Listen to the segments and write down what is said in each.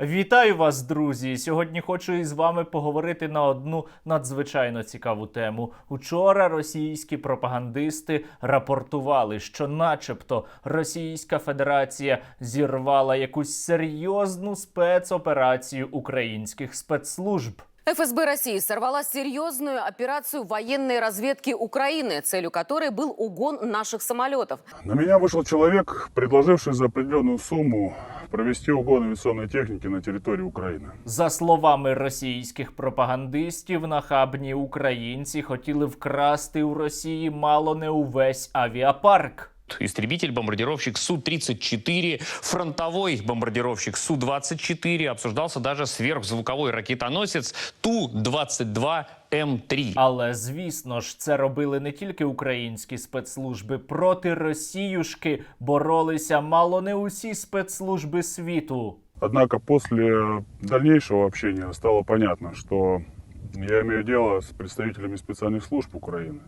Вітаю вас, друзі! Сьогодні хочу із вами поговорити на одну надзвичайно цікаву тему. Учора російські пропагандисти рапортували, що, начебто, Російська Федерація зірвала якусь серйозну спецоперацію українських спецслужб. ФСБ России сорвала серьезную операцию военной разведки Украины, целью которой был угон наших самолетов. На меня вышел человек, предложивший за определенную сумму провести угон авиационной техники на территории Украины. За словами російських пропагандистів, нахабні українці хотіли вкрасти у Росії мало не увесь авіапарк. Истребитель-бомбардировщик Су-34, фронтовой бомбардировщик Су-24, обсуждался даже сверхзвуковой ракетоносец Ту-22М3. Але звісно ж, це робили не тільки українські спецслужби. Проти Росіюшки боролися мало не усі спецслужби світу. Однако после дальнейшего общения стало понятно, что я имею дело с представителями специальных служб Украины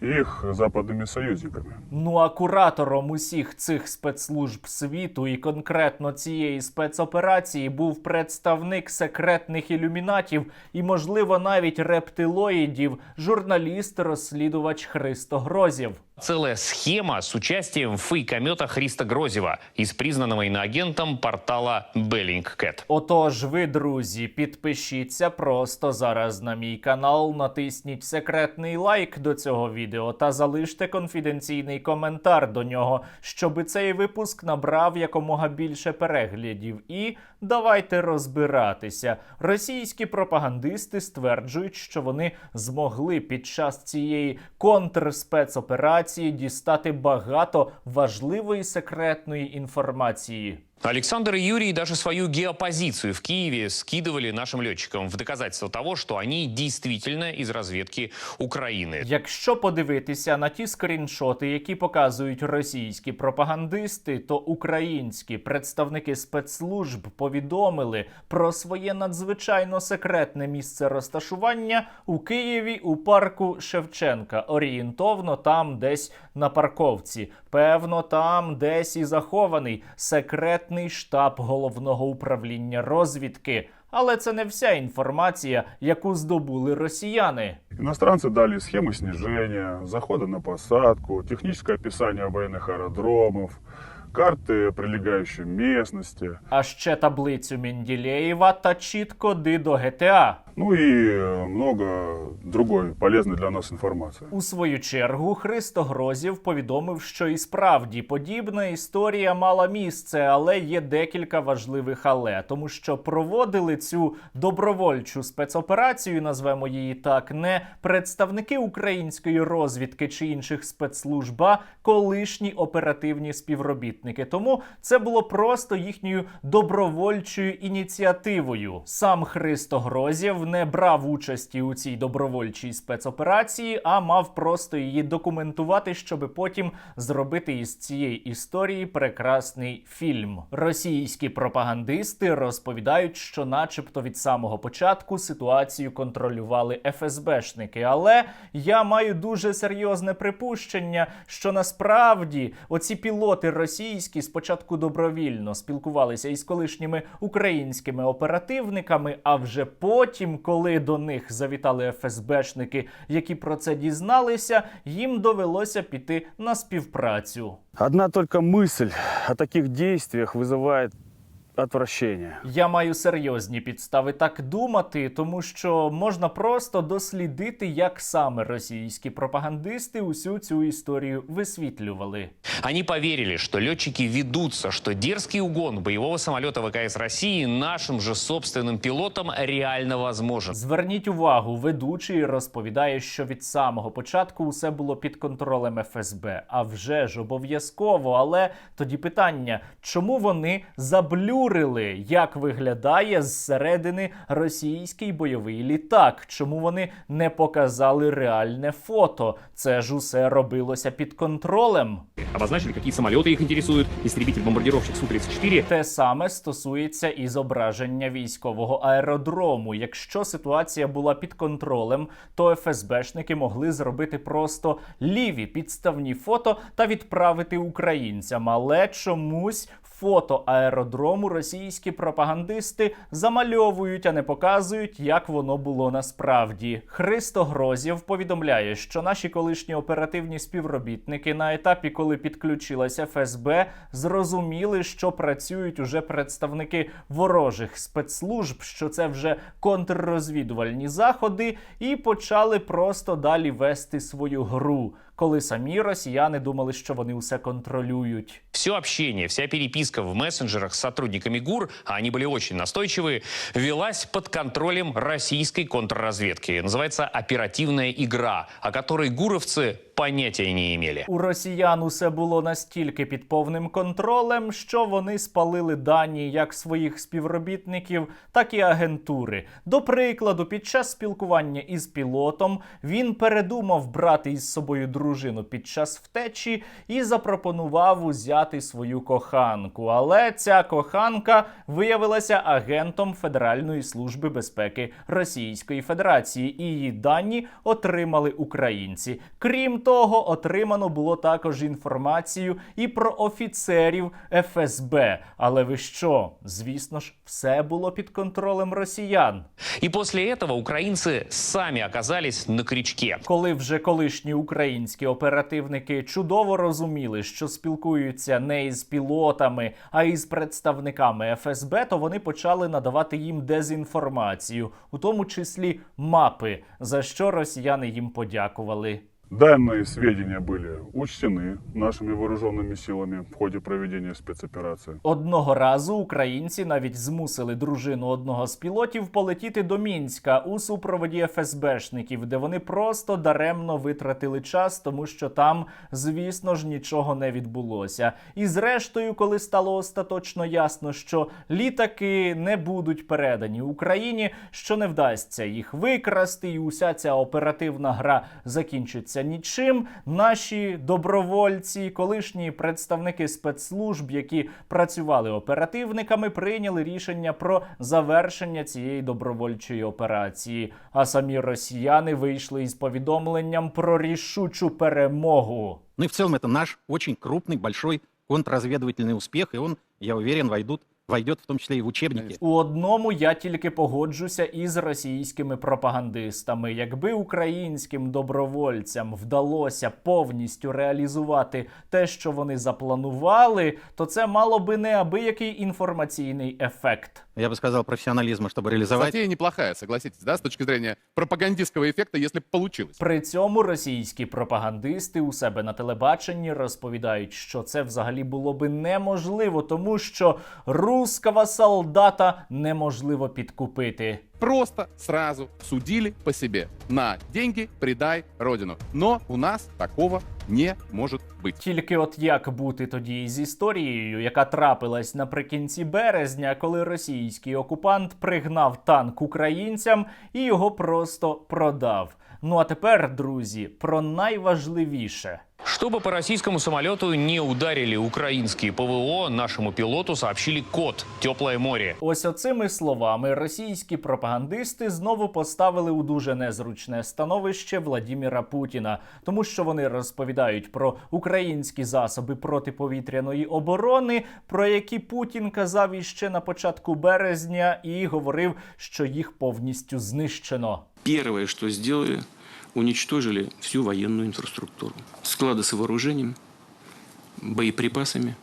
и их западными союзниками. Ну а куратором усіх цих спецслужб світу і конкретно цієї спецоперації був представник секретних ілюмінатів і, можливо, навіть рептилоїдів, журналіст-розслідувач Христо Грозів. Целая схема с участием фейкомета Христа Грозева из признанного иноагентом портала Bellingcat. Отож, ви, друзі, підпишіться просто зараз на мій канал, натисніть секретний лайк до цього відео та залиште конфіденційний коментар до нього, щоби цей випуск набрав якомога більше переглядів. І давайте розбиратися. Російські пропагандисти стверджують, що вони змогли під час цієї контрспецоперації дістати багато важливої секретної інформації. Александр и Юрий даже свою геопозицию в Киеве скидывали нашим летчикам в доказательство того, что они действительно из разведки Украины. Якщо подивитися на ті скріншоти, які показують російські пропагандисти, то українські представники спецслужб повідомили про своє надзвичайно секретне місце розташування у Києві у парку Шевченка. Орієнтовно там десь на парковці. Певно, там десь і захований секретний штаб головного управління розвідки. Але це не вся інформація, яку здобули росіяни. Иностранцы дали схемы снижения, захода на посадку, техническое описание военных аэродромов, карты прилегающей местности, а ще таблицю Менділеєва та чіт коди до ГТА. ну и э, много другой полезной для нас информации. У свою чергу Христо Грозів повідомив, що і справді подібна історія мала місце, але є декілька важливих але, тому що проводили цю добровольчу спецоперацію, назвемо її так, не представники української розвідки чи інших спецслужб, а колишні оперативні співробітники. Тому це було просто їхньою добровольчою ініціативою. Сам Христо Грозєв не брав участі у цій добровольчій спецоперації, а мав просто її документувати, щоб потім зробити із цієї історії прекрасний фільм. Російські пропагандисти розповідають, що, начебто, від самого початку ситуацію контролювали ФСБшники. Але я маю дуже серйозне припущення, що насправді оці пілоти російські спочатку добровільно спілкувалися із колишніми українськими оперативниками, а вже потім, коли до них завітали ФСБшники, які про це дізналися, їм довелося піти на співпрацю. Одна только мысль о таких действиях вызывает отвращение. Я маю серйозні підстави так думати, тому що можна просто дослідити, як саме російські пропагандисти усю цю історію висвітлювали. Они поверили, что летчики ведутся, что дерзкий угон боевого самолета ВКС России нашим же собственным пилотам реально возможен. Зверніть увагу, ведучий розповідає, що від самого початку усе було під контролем ФСБ. А вже ж обов'язково. Але тоді питання: чому вони заблюрили, як виглядає зсередини російський бойовий літак? Чому вони не показали реальне фото? Це ж усе робилося під контролем. Обозначили, какие самолеты их интересуют. Истребитель-бомбардировщик Су-34. Те саме стосується і зображення військового аеродрому. Якщо ситуація була під контролем, то ФСБшники могли зробити просто ліві підставні фото та відправити українцям. Але чомусь фото аеродрому російські пропагандисти замальовують, а не показують, як воно було насправді. Христо Грозєв повідомляє, що наші колишні оперативні співробітники на етапі, коли підключилася ФСБ, зрозуміли, що працюють уже представники ворожих спецслужб, що це вже контррозвідувальні заходи, і почали просто далі вести свою гру, коли самі росіяни думали, що вони усе контролюють. Все общение, вся переписка в мессенджерах с сотрудниками ГУР, а они были очень настойчивые, велась под контролем российской контрразведки. Называется «Оперативная игра», о которой гуровцы понятия не имели. У росіян усе було настільки під повним контролем, що вони спалили дані як своїх співробітників, так і агентури. До прикладу, під час спілкування із пілотом він передумав брати із собою дружину під час втечі і запропонував узяти свою коханку. Але ця коханка виявилася агентом Федеральної служби безпеки Російської Федерації, і її дані отримали українці. Крім того, отримано було також інформацію і про офіцерів ФСБ. Але ви що? Звісно ж, все було під контролем росіян. И после этого украинцы сами оказались на крючке. Коли вже колишні українські оперативники чудово розуміли, що спілкуються не із пілотами, а із представниками ФСБ, то вони почали надавати їм дезінформацію, у тому числі мапи, за що росіяни їм подякували. Данные сведения были учтены нашими вооруженными силами в ходе проведения спецоперации. Одного разу українці навіть змусили дружину одного з пілотів полетіти до Мінська у супроводі ФСБшників, де вони просто даремно витратили час, тому що там, звісно ж, нічого не відбулося. І зрештою, коли стало остаточно ясно, що літаки не будуть передані Україні, що не вдасться їх викрасти, і уся ця оперативна гра закінчиться нічим. Наші добровольці, колишні представники спецслужб, які працювали оперативниками, прийняли рішення про завершення цієї добровольчої операції. А самі росіяни вийшли із повідомленням про рішучу перемогу. Ну и в целом это наш очень крупный, большой контрразведывательный успех, и он, я уверен, войдут, войдет в том числе и в учебники. У одному я тільки погоджуся із російськими пропагандистами. Якби українським добровольцям вдалося повністю реалізувати те, що вони запланували, то це мало би неабиякий інформаційний ефект. Я бы сказал, профессионализма, чтобы реализовать. Затея неплохая, согласитесь, да, с точки зрения пропагандистского эффекта, если бы получилось. При цьому російські пропагандисти у себе на телебаченні розповідають, що це взагалі було би неможливо, тому що руского солдата неможливо підкупити. Просто сразу судили по себе. На деньги предай родину. Но у нас такого не может быть. Тільки от як бути тоді з історією, яка трапилась наприкінці березня, коли російський окупант пригнав танк українцям і його просто продав. Ну а тепер, друзі, про найважливіше. Чтобы по российскому самолету не ударили украинские ПВО, нашему пилоту сообщили код «Теплое море». Ось оцими словами російські пропагандисти знову поставили у дуже незручне становище Владіміра Путіна, тому що вони розповідають про українські засоби протиповітряної оборони, про які Путін казав іще на початку березня, і говорив, що їх повністю знищено. Первое, что сделали, уничтожили всю военную инфраструктуру. Склады с вооружением, боеприпасами,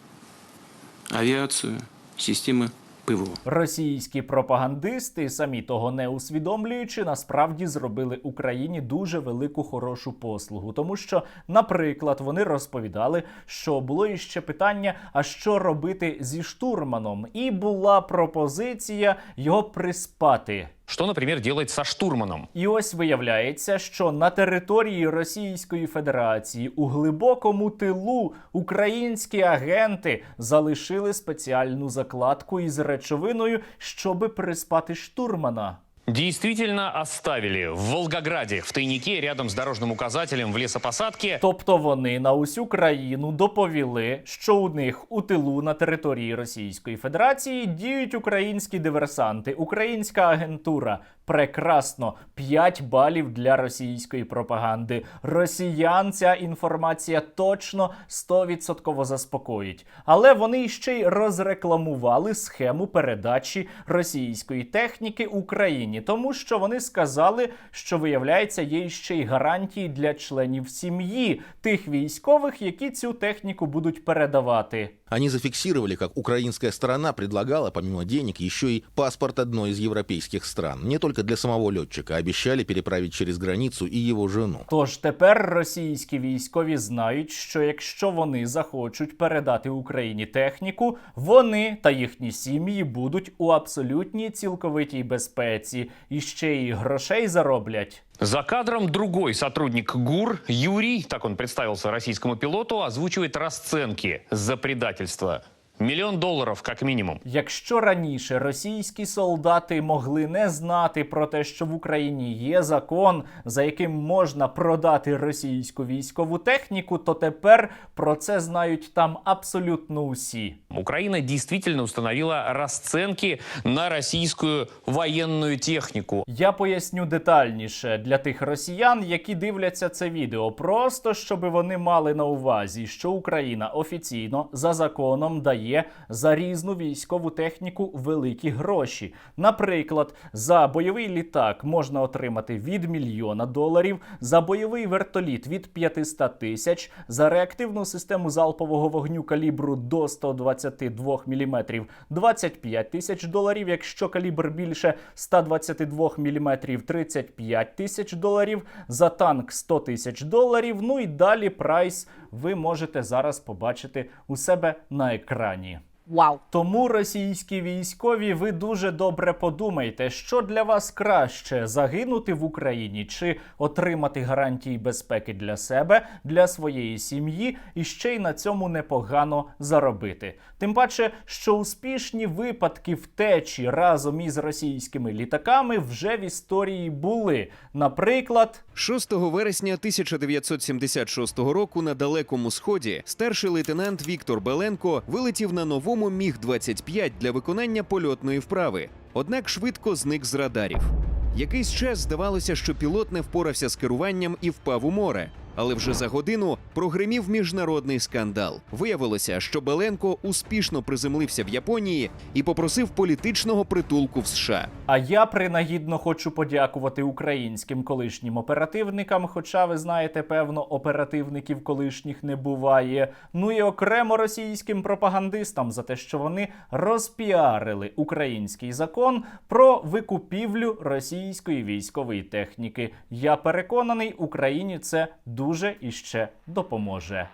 авиацию, системы ПВО. Російські пропагандисти, самі того не усвідомлюючи, насправді зробили Україні дуже велику хорошу послугу, тому що, наприклад, вони розповідали, що було іще питання: а що робити зі штурманом, і була пропозиція його приспати. Что, наприклад, делать со штурманом? І ось виявляється, що на території Російської Федерації у глибокому тилу українські агенти залишили спеціальну закладку із речовиною, щоби приспати штурмана. Действительно оставили в Волгограде, в тайнике, рядом с дорожным указателем в лесопосадке, Тобто вони на усю країну доповіли, що у них у тилу на території Російської Федерації діють українські диверсанти, українська агентура. Прекрасно, 5 балів для російської пропаганди. Росіян ця інформація точно 100% заспокоїть. Але вони ще й розрекламували схему передачі російської техніки Україні, тому що вони сказали, що виявляється, є ще й гарантії для членів сім'ї тих військових, які цю техніку будуть передавати. Они зафиксировали, как украинская сторона предлагала, помимо денег, еще и паспорт одной из европейских стран. Не только для самого летчика, обещали переправить через границу и его жену. Тож тепер російські військові знають, що якщо вони захочуть передати Україні техніку, вони та їхні сім'ї будуть у абсолютній цілковитій безпеці і ще й грошей зароблять. За кадром другой сотрудник ГУР, Юрий, так он представился российскому пилоту, озвучивает расценки за предательство. Миллион долларов как минимум. Якщо раніше російські солдати могли не знати про те, що в Україні є закон, за яким можна продати російську військову техніку, то тепер про це знають там абсолютно усі. Украина действительно установила расценки на российскую военную технику. Я поясню детальніше для тих росіян, які дивляться це відео, просто щоб вони мали на увазі, що Україна офіційно за законом дає за різну військову техніку великі гроші. Наприклад, за бойовий літак можна отримати від мільйона доларів, за бойовий вертоліт від 500 тисяч, за реактивну систему залпового вогню калібру до 122 мм 25 тисяч доларів. Якщо калібр більше 122 мм 35 тисяч доларів, за танк 100 тисяч доларів. Ну і далі прайс ви можете зараз побачити у себе на екрані. Вау. Тому російські військові, ви дуже добре подумайте, що для вас краще загинути в Україні чи отримати гарантії безпеки для себе, для своєї сім'ї і ще й на цьому непогано заробити. Тим паче, що успішні випадки втечі разом із російськими літаками вже в історії були. Наприклад, 6 вересня 1976 року на далекому сході старший лейтенант Віктор Беленко вилетів на новому міг 25 для виконання польотної вправи, однак швидко зник з радарів. Якийсь час здавалося, що пілот не впорався з керуванням і впав у море. Але вже за годину прогримів міжнародний скандал. Виявилося, що Беленко успішно приземлився в Японії і попросив політичного притулку в США. А я принагідно хочу подякувати українським колишнім оперативникам. Хоча ви знаєте, певно, оперативників колишніх не буває. Ну і окремо російським пропагандистам за те, що вони розпіарили український закон про викупівлю російської військової техніки. Я переконаний, Україні це дуже іще допоможе.